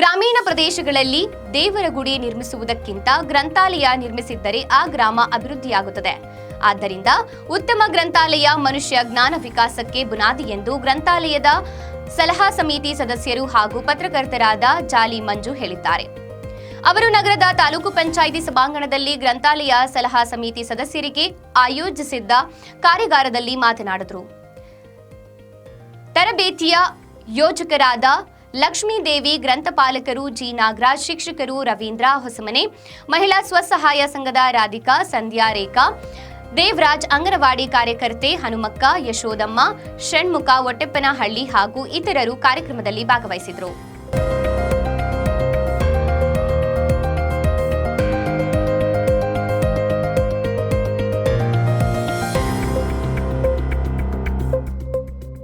ಗ್ರಾಮಗಳಲ್ಲಿ ದೇವರ ಗುಡಿ ನಿರ್ಮಿಸುವುದಕ್ಕಿಂತ ಗ್ರಂಥಾಲಯ ನಿರ್ಮಿಸಿದ್ದರೆ ಆ ಗ್ರಾಮ ಅಭಿವೃದ್ಧಿಯಾಗುತ್ತದೆ. ಆದ್ದರಿಂದ ಉತ್ತಮ ಗ್ರಂಥಾಲಯ ಮನುಷ್ಯ ಜ್ಞಾನ ವಿಕಾಸಕ್ಕೆ ಬುನಾದಿ ಎಂದು ಗ್ರಂಥಾಲಯದ ಸಲಹಾ ಸಮಿತಿ ಸದಸ್ಯರು ಹಾಗೂ ಪತ್ರಕರ್ತರಾದ ಜಾಲಿ ಮಂಜು ಹೇಳಿದ್ದಾರೆ. ಅವರು ನಗರದ ತಾಲೂಕು ಪಂಚಾಯಿತಿ ಸಭಾಂಗಣದಲ್ಲಿ ಗ್ರಂಥಾಲಯ ಸಲಹಾ ಸಮಿತಿ ಸದಸ್ಯರಿಗೆ ಆಯೋಜಿಸಿದ್ದ ಕಾರ್ಯಾಗಾರದಲ್ಲಿ ಮಾತನಾಡಿದರು. ತರಬೇತಿಯ ಯೋಜಕರಾದ ಲಕ್ಷ್ಮೀದೇವಿ ಗ್ರಂಥಪಾಲಕರು, ಜಿ. ನಾಗರಾಜ್ ಶಿಕ್ಷಕರು, ರವೀಂದ್ರ ಹೊಸಮನೆ, ಮಹಿಳಾ ಸ್ವಸಹಾಯ ಸಂಘದ ರಾಧಿಕಾ, ಸಂಧ್ಯಾ ರೇಖಾ, ದೇವರಾಜ್ ಅಂಗನವಾಡಿ ಕಾರ್ಯಕರ್ತೆ ಹನುಮಕ್ಕ, ಯಶೋದಮ್ಮ, ಷಣ್ಮುಖ ಒಟ್ಟೆಪ್ಪನಹಳ್ಳಿ ಹಾಗೂ ಇತರರು ಕಾರ್ಯಕ್ರಮದಲ್ಲಿ ಭಾಗವಹಿಸಿದರು.